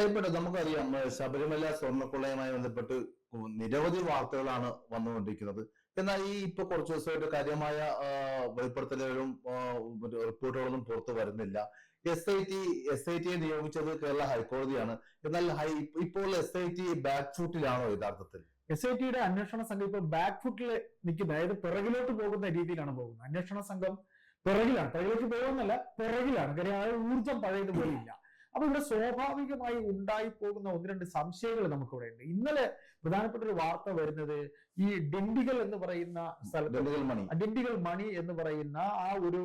അതിൽപ്പെട്ട. നമുക്കറിയാം ശബരിമല സ്വർണക്കൊള്ളയുമായി ബന്ധപ്പെട്ട് നിരവധി വാർത്തകളാണ് വന്നുകൊണ്ടിരിക്കുന്നത്. എന്നാൽ ഈ ഇപ്പൊ കുറച്ചു ദിവസമായിട്ട് കാര്യമായ വെളിപ്പെടുത്തലുകളും റിപ്പോർട്ടുകളൊന്നും പുറത്തു വരുന്നില്ല. S I T S I ടിയെ നിയോഗിച്ചത് കേരള ഹൈക്കോടതിയാണ്. എന്നാൽ ഹൈ ഇപ്പോൾ എസ് ഐ ടി ബാക്ക് ഫുട്ടിലാണോ യഥാർത്ഥത്തിൽ? എസ് ഐ ടിയുടെ അന്വേഷണ സംഘം ഇപ്പൊ ബാക്ക് ഫുട്ടിൽ നിൽക്കുന്ന അതായത് പിറകിലോട്ട് പോകുന്ന രീതിയിലാണ് പോകുന്നത്. അന്വേഷണ സംഘം പിറകിലാണ്. പിറകിലേക്ക് പോകുന്നല്ല പിറകിലാണ്. കാര്യം ആ ഊർജം പഴയതുപോലെ ഇല്ല അപ്പൊ ഇവിടെ സ്വാഭാവികമായി ഉണ്ടായി പോകുന്ന ഒന്ന് രണ്ട് സംശയങ്ങൾ നമുക്കിവിടെ ഉണ്ട്. ഇന്നലെ പ്രധാനപ്പെട്ട ഒരു വാർത്ത വരുന്നത് ഈ ഡിണ്ടിഗൽ എന്ന് പറയുന്ന സ്ഥലത്ത് ഡിണ്ടിഗൽ മണി എന്ന് പറയുന്ന ആ ഒരു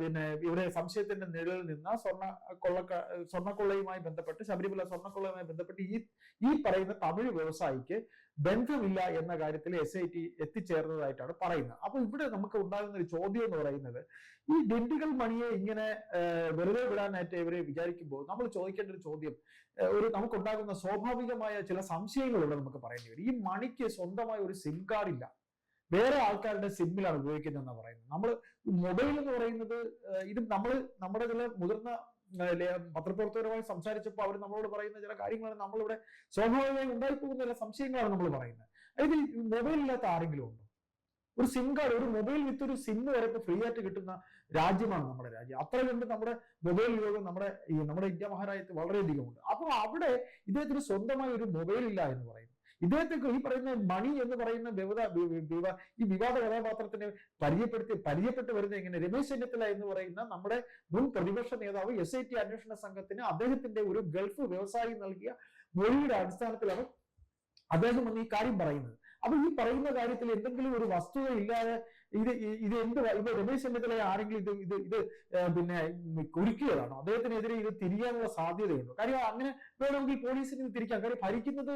പിന്നെ ഇവിടെ സംശയത്തിന്റെ നിഴലിൽ നിന്ന് സ്വർണ കൊള്ളക്ക സ്വർണക്കൊള്ളയുമായി ബന്ധപ്പെട്ട് ശബരിമല സ്വർണക്കൊള്ളയുമായി ബന്ധപ്പെട്ട് ഈ ഈ പറയുന്ന തമിഴ് വ്യവസായിക്ക് ബന്ധമില്ല എന്ന കാര്യത്തിൽ എസ് ഐ ടി എത്തിച്ചേർന്നതായിട്ടാണ് പറയുന്നത്. അപ്പൊ ഇവിടെ നമുക്ക് ഉണ്ടാകുന്ന ഒരു ചോദ്യം എന്ന് പറയുന്നത് ഈ ഡിണ്ടിഗൽ മണിയെ ഇങ്ങനെ വെറുതെ വിടാനായിട്ട് ഇവരെ വിചാരിക്കുമ്പോൾ നമ്മൾ ചോദിക്കേണ്ട ഒരു ചോദ്യം ഒരു നമുക്കുണ്ടാകുന്ന സ്വാഭാവികമായ ചില സംശയങ്ങളുണ്ട് നമുക്ക് പറയേണ്ടി വരും. ഈ മണിക്ക് സ്വന്തമായ ഒരു സിം കാർഡ് ഇല്ല. വേറെ ആൾക്കാരുടെ സിമ്മിലാണ് ഉപയോഗിക്കുന്നതെന്ന് പറയുന്നത്. നമ്മൾ മൊബൈൽ എന്ന് പറയുന്നത് ഇത് നമ്മൾ നമ്മുടെ ചില മുതിർന്ന പത്രപ്രവർത്തകരുമായി സംസാരിച്ചപ്പോൾ അവർ നമ്മളോട് പറയുന്ന ചില കാര്യങ്ങളാണ് നമ്മളിവിടെ സ്വാഭാവികമായി ഉണ്ടായിപ്പോകുന്ന ചില സംശയങ്ങളാണ് നമ്മൾ പറയുന്നത്. അതായത് മൊബൈൽ ഇല്ലാത്ത ആരെങ്കിലും ഉണ്ടോ? ഒരു സിം കാർഡ് ഒരു മൊബൈൽ വിത്ത് ഒരു സിം വരെ ഇപ്പൊ ഫ്രീ ആയിട്ട് കിട്ടുന്ന രാജ്യമാണ് നമ്മുടെ രാജ്യം. അത്ര കണ്ട് നമ്മുടെ മൊബൈൽ ഉപയോഗം നമ്മുടെ ഈ നമ്മുടെ ഇന്ത്യ മഹാരാജ്യത്ത് വളരെയധികം ഉണ്ട് അപ്പൊ അവിടെ ഇദ്ദേഹത്തിന് സ്വന്തമായി ഒരു മൊബൈൽ ഇല്ല എന്ന് പറയുന്നു ഇദ്ദേഹത്തെ ഈ പറയുന്ന മണി എന്ന് പറയുന്ന ദേവത ഈ വിവാദ കഥാപാത്രത്തിനെ പരിചയപ്പെടുത്തി പരിചയപ്പെട്ട് വരുന്ന എങ്ങനെ? രമേശ് ചെന്നിത്തല എന്ന് പറയുന്ന നമ്മുടെ മുൻ പ്രതിപക്ഷ നേതാവ് എസ് ഐ ടി അന്വേഷണ സംഘത്തിന് അദ്ദേഹത്തിന്റെ ഒരു ഗൾഫ് വ്യവസായി നൽകിയ മൊഴിയുടെ അടിസ്ഥാനത്തിലാണ് അദ്ദേഹം വന്ന് ഈ കാര്യം പറയുന്നത്. അപ്പൊ ഈ പറയുന്ന കാര്യത്തിൽ എന്തെങ്കിലും ഒരു വസ്തുത ഇല്ലാതെ ഇത് ഇത് എന്ത് ഇത് രമേശ് ചെന്നിത്തല ആരെങ്കിലും ഇത് ഇത് ഇത് പിന്നെ കുരുക്കിയതാണോ? അദ്ദേഹത്തിനെതിരെ ഇത് തിരിയാനുള്ള സാധ്യതയുണ്ടോ? കാര്യം അങ്ങനെ വേണമെങ്കിൽ പോലീസിന് ഇത് തിരിക്കാം. കാര്യം ഭരിക്കുന്നത്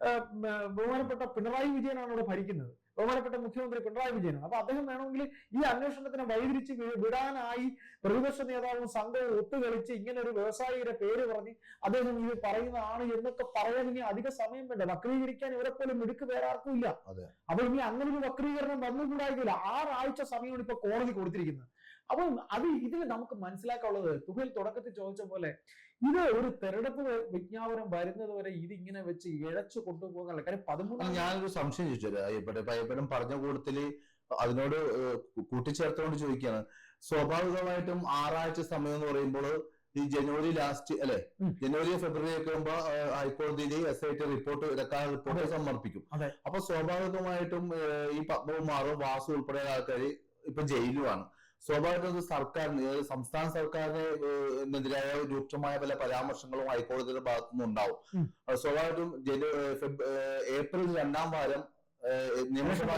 ബഹുമാനപ്പെട്ട പിണറായി വിജയനാണ് ഇവിടെ ഭരിക്കുന്നത്. ബഹുമാനപ്പെട്ട മുഖ്യമന്ത്രി പിണറായി വിജയനാണ്. അപ്പൊ അദ്ദേഹം വേണമെങ്കിൽ ഈ അന്വേഷണത്തിനെ വഴിതിരിച്ച് വിടാനായി പ്രതിപക്ഷ നേതാവും സംഘവും ഒത്തുകളിച്ച് ഇങ്ങനെ ഒരു വ്യവസായിയുടെ പേര് പറഞ്ഞ് അദ്ദേഹം ഇത് പറയുന്നതാണ് എന്നൊക്കെ പറയാൻ ഇനി അധിക സമയം വേണ്ട. വക്രീകരിക്കാൻ ഇവരെ പോലും മിടുക്ക് വേറെ ആർക്കും ഇല്ല. അപ്പൊ ഇനി അങ്ങനെ ഒരു വക്രീകരണം വന്നുകൂടായില്ല. ആറാഴ്ച സമയമാണ് ഇപ്പൊ കോടതി കൊടുത്തിരിക്കുന്നത്. അപ്പം അത് ഇതിൽ നമുക്ക് മനസ്സിലാക്കാനുള്ളത് തുകൽ തുടക്കത്തിൽ ചോദിച്ച പോലെ ഇത് ഒരു തെരഞ്ഞെടുപ്പ് വിജ്ഞാപനം വരുന്നത് വരെ ഇത് ഇങ്ങനെ വെച്ച് ഇഴച്ചു കൊണ്ടുപോകാനല്ല കാര്യം പതിമൂന്ന് ഞാനൊരു സംശയം ചോദിച്ചത് അയ്യപ്പടെ പറഞ്ഞ കൂട്ടത്തിൽ അതിനോട് കൂട്ടിച്ചേർത്തുകൊണ്ട് ചോദിക്കുകയാണ് സ്വാഭാവികമായിട്ടും ആറാഴ്ച സമയം എന്ന് പറയുമ്പോൾ ഈ ജനുവരി ലാസ്റ്റ് അല്ലെ? ജനുവരി ഫെബ്രുവരി ഒക്കെ ആകുമ്പോ ഹൈക്കോടതിയിൽ എസ് ഐ ടി റിപ്പോർട്ട് ഇടക്കാല റിപ്പോർട്ട്. സമർപ്പിക്കും. അപ്പൊ സ്വാഭാവികമായിട്ടും ഈ പത്മകുമാറും വാസു ഉൾപ്പെടെയുള്ള ആൾക്കാർ ഇപ്പൊ ജയിലുമാണ് സ്വാഭാവികമായിട്ടും സർക്കാരിന് സംസ്ഥാന സർക്കാരിന് ഏഹ്, എതിരായ രൂക്ഷമായ പല പരാമർശങ്ങളും ഹൈക്കോടതിയുടെ ഭാഗത്തു ഉണ്ടാവും. സ്വാഭാവികമായിട്ടും ഏപ്രിൽ രണ്ടാം വാരം നിയമസഭാ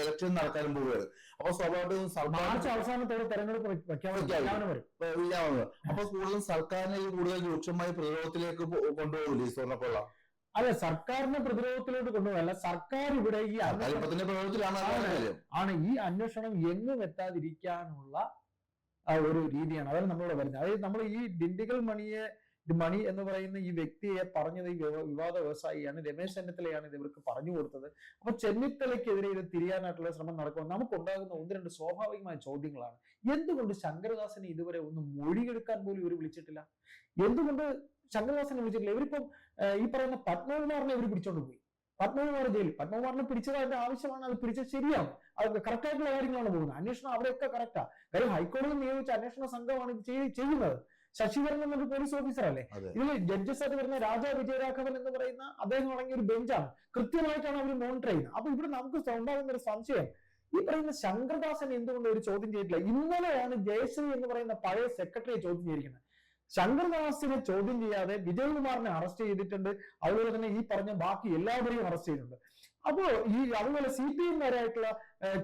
ഇലക്ഷൻ നടക്കാൻ പോവുകയാണ്. അപ്പൊ സ്വാഭാവികമായിട്ടും സർക്കാർ അപ്പൊ കൂടുതലും സർക്കാരിനെ കൂടുതൽ രൂക്ഷമായ പ്രതിരോധത്തിലേക്ക് കൊണ്ടുപോകില്ലേ ഈ സ്വർണക്കൊള്ള? അല്ല സർക്കാരിനെ പ്രതിരോധത്തിലോട്ട് കൊണ്ടുപോകല്ല. സർക്കാർ ഇവിടെ ഈ ആണ്. ഈ അന്വേഷണം എങ്ങും എത്താതിരിക്കാനുള്ള ഒരു രീതിയാണ്. അതാണ് നമ്മളിവിടെ പറഞ്ഞത് അതായത് നമ്മൾ ഈ ഡിണ്ടിഗൽ മണിയെ മണി എന്ന് പറയുന്ന ഈ വ്യക്തിയെ പറഞ്ഞത് ഈ വിവാദ വ്യവസായിയാണ്. രമേശ് ചെന്നിത്തലയാണ് ഇത് ഇവർക്ക് പറഞ്ഞു കൊടുത്തത്. അപ്പൊ ചെന്നിത്തലയ്ക്കെതിരെ ഇത് തിരിയാനായിട്ടുള്ള ശ്രമം നടക്കും നമുക്കുണ്ടാകുന്ന ഒന്ന് രണ്ട് സ്വാഭാവികമായ ചോദ്യങ്ങളാണ്. എന്തുകൊണ്ട് ശങ്കരദാസിനെ ഇതുവരെ ഒന്ന് മൊഴിയെടുക്കാൻ പോലും ഇവർ വിളിച്ചിട്ടില്ല? എന്തുകൊണ്ട് ശങ്കരദാസിനെ വിളിച്ചിട്ടില്ല? ഇവരിപ്പം ഈ പറയുന്ന പത്മകുമാറിനെ ഇവർ പിടിച്ചോണ്ട് പോയി. പത്മകുമാർ ജയിൽ പത്മകുമാറിനെ പിടിച്ചത് അതിന്റെ ആവശ്യമാണ്. അത് പിടിച്ചത് ശരിയാണ്. അത് കറക്റ്റ് ആയിട്ടുള്ള കാര്യങ്ങളാണ് പോകുന്നത്. അന്വേഷണം അവിടെയൊക്കെ കറക്റ്റാ കാര്യം ഹൈക്കോടതി നിയോഗിച്ച അന്വേഷണ സംഘമാണ് ഇത് ചെയ്യുന്നത്. ശശിധരൻ എന്നൊരു പോലീസ് ഓഫീസർ അല്ലേ? ഇതിൽ ജഡ്ജസ് ആയിട്ട് വരുന്ന രാജാ വിജയരാഘവൻ എന്ന് പറയുന്ന അദ്ദേഹം അടങ്ങിയ ഒരു ബെഞ്ചാണ്. കൃത്യമായിട്ടാണ് അവർ മോണിറ്റർ ചെയ്യുന്നത്. അപ്പൊ ഇവിടെ നമുക്ക് ഉണ്ടാകുന്ന ഒരു സംശയം. ഈ പറയുന്ന ശങ്കർദാസൻ എന്തുകൊണ്ട് ഒരു ചോദ്യം ചെയ്തിട്ടില്ല? ഇന്നലെയാണ് ജയശ്രീ എന്ന് പറയുന്ന പഴയ സെക്രട്ടറിയെ ചോദ്യം ചെയ്തിരിക്കുന്നത്. ശങ്കർദാസിനെ ചോദ്യം ചെയ്യാതെ വിജയകുമാറിനെ അറസ്റ്റ് ചെയ്തിട്ടുണ്ട്. അതുപോലെ തന്നെ ഈ പറഞ്ഞ ബാക്കി എല്ലാവരെയും അറസ്റ്റ് ചെയ്തിട്ടുണ്ട് അപ്പോ ഈ അതുപോലെ സി പി എംകാരായിട്ടുള്ള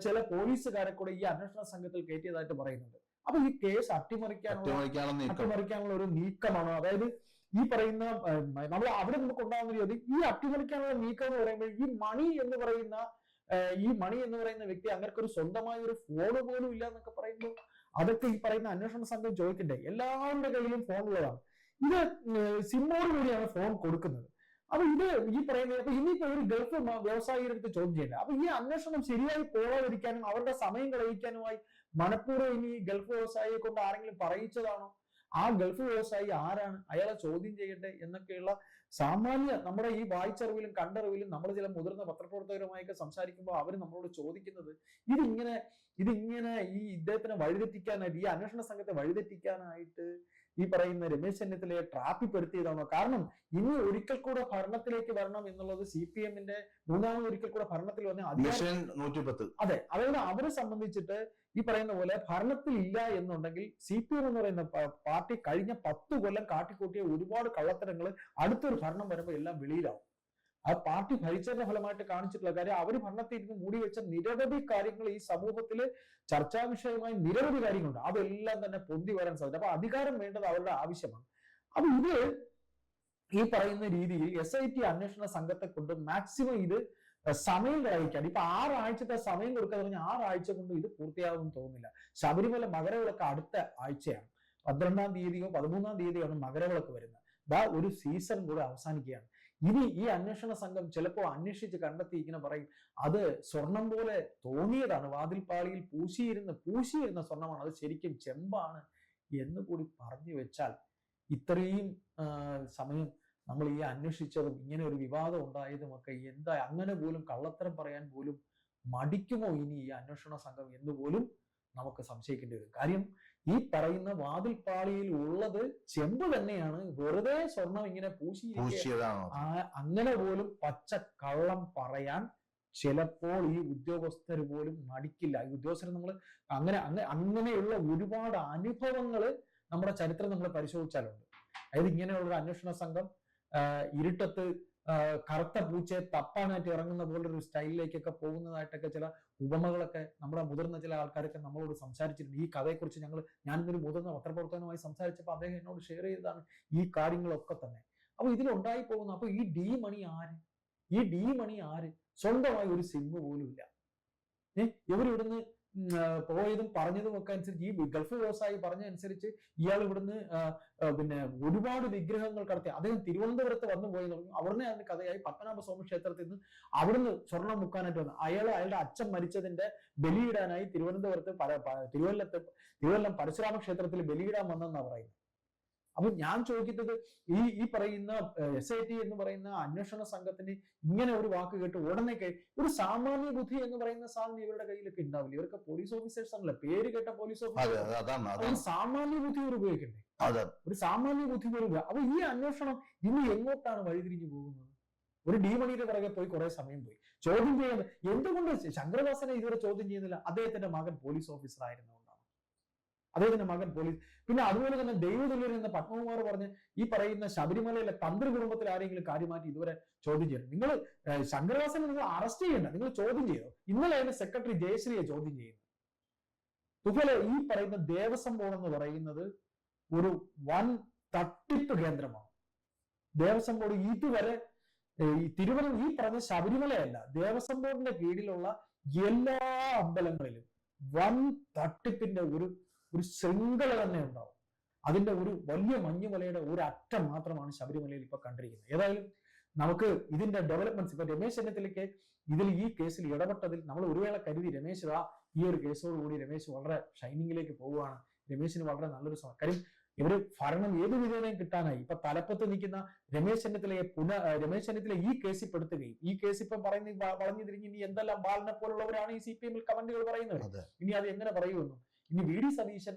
ചില പോലീസുകാരെ കൂടെ ഈ അന്വേഷണ സംഘത്തിൽ കയറ്റിയതായിട്ട് പറയുന്നുണ്ട്. അപ്പൊ ഈ കേസ് അട്ടിമറിക്കാനുള്ള അട്ടിമറിക്കാനുള്ള ഒരു നീക്കമാണ്. അതായത് ഈ പറയുന്ന നമ്മൾ അവിടെ നമുക്ക് ഉണ്ടാകുന്ന രീതി ഈ അട്ടിമറിക്കാനുള്ള നീക്കം എന്ന് പറയുമ്പോൾ ഈ മണി എന്ന് പറയുന്ന ഈ മണി എന്ന് പറയുന്ന വ്യക്തി അങ്ങനെ ഒരു സ്വന്തമായ ഒരു ഫോൺ പോലും ഇല്ല എന്നൊക്കെ പറയുമ്പോൾ അതൊക്കെ ഈ പറയുന്ന അന്വേഷണ സംഘം ചോദിക്കണ്ടേ? എല്ലാവരുടെ കയ്യിലും ഫോൺ ഉള്ളതാണ്. ഇത് സിമ്മോട് കൂടിയാണ് ഫോൺ കൊടുക്കുന്നത്. അപ്പൊ ഇത് ഈ പറയുന്ന അപ്പൊ ഇനിയിപ്പോ ഒരു ഗൾഫ് അടുത്ത് ചോദ്യം ചെയ്യില്ല അപ്പൊ ഈ അന്വേഷണം ശരിയായി പോകാതിരിക്കാനും അവരുടെ സമയം കളയിക്കാനുമായി മനഃപൂർവം ഇനി ഗൾഫ് വ്യവസായിയെ കൊണ്ട് ആരെങ്കിലും പറയിച്ചതാണോ? ആ ഗൾഫ് വ്യവസായി ആരാണ്? അയാളെ ചോദ്യം ചെയ്യട്ടെ എന്നൊക്കെയുള്ള സാമാന്യ നമ്മുടെ ഈ വായിച്ചറിവിലും കണ്ടറിവിലും നമ്മൾ ചില മുതിർന്ന പത്രപ്രവർത്തകരുമായൊക്കെ സംസാരിക്കുമ്പോൾ അവർ നമ്മളോട് ചോദിക്കുന്നത് ഇതിങ്ങനെ ഇതിങ്ങനെ ഈ ഇദ്ദേഹത്തിനെ വഴിതെറ്റിക്കാനായിട്ട് ഈ അന്വേഷണ സംഘത്തെ വഴിതെറ്റിക്കാനായിട്ട് ഈ പറയുന്ന രമേശ് ചെന്നിത്തലയെ ട്രാപ്പിപ്പെടുത്തിയതാണോ? കാരണം ഇനി ഒരിക്കൽ കൂടെ ഭരണത്തിലേക്ക് വരണം എന്നുള്ളത് സി പി എമ്മിന്റെ മൂന്നാമത് ഒരിക്കൽ കൂടെ ഭരണത്തിൽ വന്ന അതെ അതായത് അവരെ സംബന്ധിച്ചിട്ട് ഈ പറയുന്ന പോലെ ഭരണത്തിൽ ഇല്ല എന്നുണ്ടെങ്കിൽ സി പി എം എന്ന് പറയുന്ന പാർട്ടി കഴിഞ്ഞ പത്ത് കൊല്ലം കാട്ടിക്കൂട്ടിയ ഒരുപാട് കള്ളത്തരങ്ങൾ അടുത്തൊരു ഭരണം വരുമ്പോൾ എല്ലാം വെളിയിലാവും. ആ പാർട്ടി ഭരിച്ചതിന്റെ ഫലമായിട്ട് കാണിച്ചിട്ടുള്ള കാര്യം അവർ ഭരണത്തിൽ ഇരുന്ന് മൂടി വെച്ച നിരവധി കാര്യങ്ങൾ ഈ സമൂഹത്തിൽ ചർച്ചാ വിഷയമായി നിരവധി കാര്യങ്ങളുണ്ട്. അതെല്ലാം തന്നെ പൊന്തി വരാൻ സാധ്യത. അപ്പൊ അധികാരം വേണ്ടത് അവരുടെ ആവശ്യമാണ്. അപ്പൊ ഇത് ഈ പറയുന്ന രീതിയിൽ എസ് ഐ ടി അന്വേഷണ സംഘത്തെ കൊണ്ട് മാക്സിമം ഇത് സമയം കഴിക്കാൻ ഇപ്പൊ ആറാഴ്ചത്തെ സമയം കൊടുക്കാൻ പറഞ്ഞാൽ ആറാഴ്ച കൊണ്ട് ഇത് പൂർത്തിയാകുമെന്ന് തോന്നുന്നില്ല. ശബരിമല മകരവിളക്ക് അടുത്ത ആഴ്ചയാണ്. പന്ത്രണ്ടാം തീയതിയോ പതിമൂന്നാം തീയതിയോ ആണ് മകരവിളക്ക് വരുന്നത്. ദാ ഒരു സീസൺ കൂടെ അവസാനിക്കുകയാണ്. ഇനി ഈ അന്വേഷണ സംഘം ചിലപ്പോൾ അന്വേഷിച്ച് കണ്ടെത്തി ഇങ്ങനെ പറയും അത് സ്വർണം പോലെ തോന്നിയതാണ്. വാതിൽപ്പാളിയിൽ പൂശിയിരുന്ന പൂശിയിരുന്ന സ്വർണമാണ്. അത് ശരിക്കും ചെമ്പാണ് എന്ന് കൂടി പറഞ്ഞു വെച്ചാൽ ഇത്രയും സമയം നമ്മൾ ഈ അന്വേഷിച്ചതും ഇങ്ങനെ ഒരു വിവാദം ഉണ്ടായതും ഒക്കെ എന്താ അങ്ങനെ പോലും കള്ളത്തരം പറയാൻ പോലും മടിക്കുമോ ഇനി ഈ അന്വേഷണ സംഘം എന്ന് പോലും നമുക്ക് സംശയിക്കേണ്ടി വരും. കാര്യം ഈ പറയുന്ന വാതിൽപ്പാളിയിൽ ഉള്ളത് ചെമ്പ് തന്നെയാണ്. വെറുതെ സ്വർണം ഇങ്ങനെ പൂശി അങ്ങനെ പോലും പച്ച കള്ളം പറയാൻ ചിലപ്പോൾ ഈ ഉദ്യോഗസ്ഥർ പോലും മടിക്കില്ല. ഈ ഉദ്യോഗസ്ഥർ നമ്മൾ അങ്ങനെ അങ്ങ അങ്ങനെയുള്ള ഒരുപാട് അനുഭവങ്ങൾ നമ്മുടെ ചരിത്രം നമ്മൾ പരിശോധിച്ചാലുണ്ട്. അതായത് ഇങ്ങനെയുള്ള ഒരു അന്വേഷണ സംഘം ഇരുട്ടത്ത് കറുത്ത പൂച്ചയെ തപ്പാനായിട്ട് ഇറങ്ങുന്ന പോലൊരു സ്റ്റൈലിലേക്കൊക്കെ പോകുന്നതായിട്ടൊക്കെ ചില ഉപമകളൊക്കെ നമ്മുടെ മുതിർന്ന ചില ആൾക്കാരൊക്കെ നമ്മളോട് സംസാരിച്ചിട്ടുണ്ട്. ഈ കഥയെക്കുറിച്ച് ഞങ്ങൾ ഞാനിന്നൊരു മുതിർന്ന പത്രപ്രവർത്തകനുമായി സംസാരിച്ചപ്പോൾ അദ്ദേഹം എന്നോട് ഷെയർ ചെയ്തതാണ് ഈ കാര്യങ്ങളൊക്കെ തന്നെ. അപ്പൊ ഇതിലുണ്ടായി പോകുന്ന അപ്പൊ ഈ ഡി മണി ആര്? ഈ ഡി മണി ആര്? സ്വന്തമായി ഒരു സിമ്മ് പോലും ഇല്ല ഏഹ് ഇവരിവിടുന്ന് പോയതും പറഞ്ഞതും ഒക്കെ അനുസരിച്ച് ഈ ഗൾഫ് വ്യവസായി പറഞ്ഞ അനുസരിച്ച് ഇയാൾ ഇവിടുന്ന് പിന്നെ ഒരുപാട് വിഗ്രഹങ്ങൾ കടത്തി. അദ്ദേഹം തിരുവനന്തപുരത്ത് വന്നു പോയി അവിടുന്ന് അതിന് കഥയായി പത്മനാഭ സ്വാമി ക്ഷേത്രത്തിൽ നിന്ന് അവിടുന്ന് സ്വർണം മുക്കാനായിട്ട് വന്നു. അയാൾ അയാളുടെ അച്ഛൻ മരിച്ചതിന്റെ ബലിയിടാനായി തിരുവനന്തപുരത്ത് തിരുവല്ലത്ത് തിരുവല്ലം പരശുരാമ ക്ഷേത്രത്തിൽ ബലിയിടാൻ വന്നെന്നാണ് പറയുന്നത്. അപ്പൊ ഞാൻ ചോദിക്കുന്നത് ഈ ഈ പറയുന്ന എസ് ഐ ടി എന്ന് പറയുന്ന അന്വേഷണ സംഘത്തിന് ഇങ്ങനെ ഒരു വാക്ക് കേട്ട് ഉടനെ കേ ഒരു സാമാന്യ ബുദ്ധി എന്ന് പറയുന്ന സാധനം ഇവരുടെ കയ്യിലൊക്കെ ഉണ്ടാവില്ല. ഇവരൊക്കെ പോലീസ് ഓഫീസേഴ്സ് ആണല്ലോ. പേര് കേട്ട പോലീസ് ഓഫീസേഴ്സ് ഓഫീസർ സാമാന്യ ബുദ്ധി ഇവർ ഉപയോഗിക്കണ്ടേ? ഒരു സാമാന്യ ബുദ്ധി പോലും ഇല്ല. അപ്പൊ ഈ അന്വേഷണം ഇനി എങ്ങോട്ടാണ് വഴിതിരിഞ്ഞു പോകുന്നത്? ഒരു ഡിമണിയുടെ പിറകെ പോയി കുറെ സമയം പോയി. ചോദ്യം ചെയ്യാൻ എന്തുകൊണ്ട് ശങ്കരദാസനെ ഇതുവരെ ചോദ്യം ചെയ്യുന്നില്ല? അദ്ദേഹത്തിന്റെ മകൻ പോലീസ് ഓഫീസർ ആയിരുന്നുകൊണ്ടാണ് അദ്ദേഹത്തിന്റെ മകൻ പോലീസ് പിന്നെ അതുപോലെ തന്നെ ദൈവതുല്യൻ എന്ന പത്മകുമാർ പറഞ്ഞ് ഈ പറയുന്ന ശബരിമലയിലെ തന്ത്രി കുടുംബത്തിൽ ആരെങ്കിലും കാര്യമാറ്റി ഇതുവരെ ചോദ്യം ചെയ്യണം. നിങ്ങൾ ശങ്കരദാസനെ നിങ്ങൾ അറസ്റ്റ് ചെയ്യണ്ട. നിങ്ങൾ ചോദ്യം ചെയ്തോ ഇന്നലെ അതിന്റെ സെക്രട്ടറി ജയശ്രീയെ ചോദ്യം ചെയ്യുന്നു. ഇതുപോലെ ഈ പറയുന്ന ദേവസ്വം ബോർഡ് എന്ന് പറയുന്നത് ഒരു വൻ തട്ടിപ്പ് കേന്ദ്രമാണ്. ദേവസ്വം ബോർഡ് ഇതുവരെ ഈ തിരുവനന്തപുരം ഈ പറഞ്ഞ ശബരിമലയല്ല ദേവസ്വം ബോർഡിന്റെ കീഴിലുള്ള എല്ലാ അമ്പലങ്ങളിലും വൻ തട്ടിപ്പിന്റെ ഒരു ഒരു ശൃംഖല തന്നെ ഉണ്ടാവും. അതിന്റെ ഒരു വലിയ മഞ്ഞുമലയുടെ ഒരു അറ്റം മാത്രമാണ് ശബരിമലയിൽ ഇപ്പൊ കണ്ടിരിക്കുന്നത്. ഏതായാലും നമുക്ക് ഇതിന്റെ ഡെവലപ്മെന്റ്സ് ഇപ്പൊ രമേശ് ചെന്നിത്തലയ്ക്ക് ഇതിൽ ഈ കേസിൽ ഇടപെട്ടതിൽ നമ്മൾ ഒരു വേള കരുതി രമേശ് ആ ഈ ഒരു കേസോടുകൂടി രമേശ് വളരെ ഷൈനിങ്ങിലേക്ക് പോവുകയാണ്. രമേശിന് വളരെ നല്ലൊരു സമയം കാര്യം ഇവർ ഭരണം ഏത് വിധേനയും കിട്ടാനായി. ഇപ്പൊ തലപ്പത്ത് നിൽക്കുന്ന രമേശ് ചെന്നിത്തലയെ പുന രമേശ് ചെന്നിത്തല ഈ കേസിൽ പെടുത്തുകയും ഈ കേസ് ഇപ്പം പറയുന്ന വളഞ്ഞു തിരിഞ്ഞ് ഇനി എന്തെല്ലാം ബാലനെ പോലുള്ളവരാണ് ഈ സി പി എമ്മിൽ കമന്റുകൾ പറയുന്നത്? ഇനി അത് എങ്ങനെ പറയുമെന്നു. ഇനി വി ഡി സതീശൻ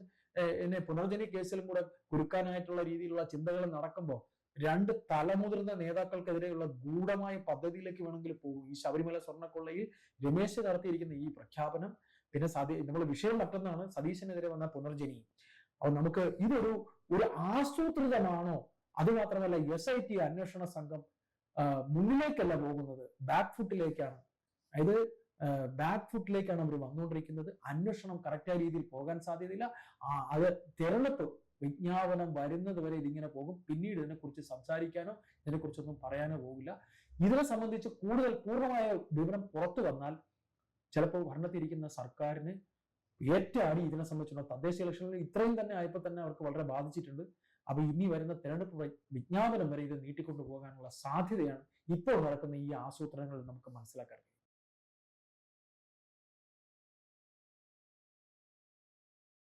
എന്നെ പുനർജനി കേസിലും കൂടെ കുരുക്കാനായിട്ടുള്ള രീതിയിലുള്ള ചിന്തകൾ നടക്കുമ്പോൾ രണ്ട് തലമുതിർന്ന നേതാക്കൾക്കെതിരെയുള്ള ഗൂഢമായ പദ്ധതിയിലേക്ക് വേണമെങ്കിൽ പോകും. ഈ ശബരിമല സ്വർണക്കൊള്ളയിൽ രമേശ് നടത്തിയിരിക്കുന്ന ഈ പ്രഖ്യാപനം. പിന്നെ സതീ നമ്മൾ വിഷയം മറ്റൊന്നാണ് സതീശനെതിരെ വന്ന പുനർജനി. അപ്പൊ നമുക്ക് ഇതൊരു ഒരു ആസൂത്രിതമാണോ? അത് മാത്രമല്ല എസ് ഐ ടി അന്വേഷണ സംഘം മുന്നിലേക്കല്ല പോകുന്നത്. ബാക്ക് ഫുട്ടിലേക്കാണ്. അതായത് ബാക്ക് ഫുട്ടിലേക്കാണ് അവർ വന്നുകൊണ്ടിരിക്കുന്നത്. അന്വേഷണം കറക്റ്റായ രീതിയിൽ പോകാൻ സാധ്യതയില്ല. അത് തിരഞ്ഞെടുപ്പ് വിജ്ഞാപനം വരുന്നത് വരെ ഇതിങ്ങനെ പോകും. പിന്നീട് ഇതിനെക്കുറിച്ച് സംസാരിക്കാനോ ഇതിനെക്കുറിച്ചൊന്നും പറയാനോ പോകില്ല. ഇതിനെ സംബന്ധിച്ച് കൂടുതൽ പൂർണമായ വിവരം പുറത്തു വന്നാൽ ചിലപ്പോൾ ഭരണത്തിരിക്കുന്ന സർക്കാരിന് ഏറ്റവും ഇതിനെ സംബന്ധിച്ചുള്ള തദ്ദേശ ഇലക്ഷനിൽ ഇത്രയും തന്നെ ആയപ്പോൾ തന്നെ അവർക്ക് വളരെ ബാധിച്ചിട്ടുണ്ട്. അപ്പൊ ഇനി വരുന്ന തെരഞ്ഞെടുപ്പ് വിജ്ഞാപനം വരെ ഇത് നീട്ടിക്കൊണ്ടു പോകാനുള്ള സാധ്യതയാണ് ഇപ്പോൾ നടക്കുന്ന ഈ ആസൂത്രണങ്ങളിൽ നമുക്ക് മനസ്സിലാക്കാൻ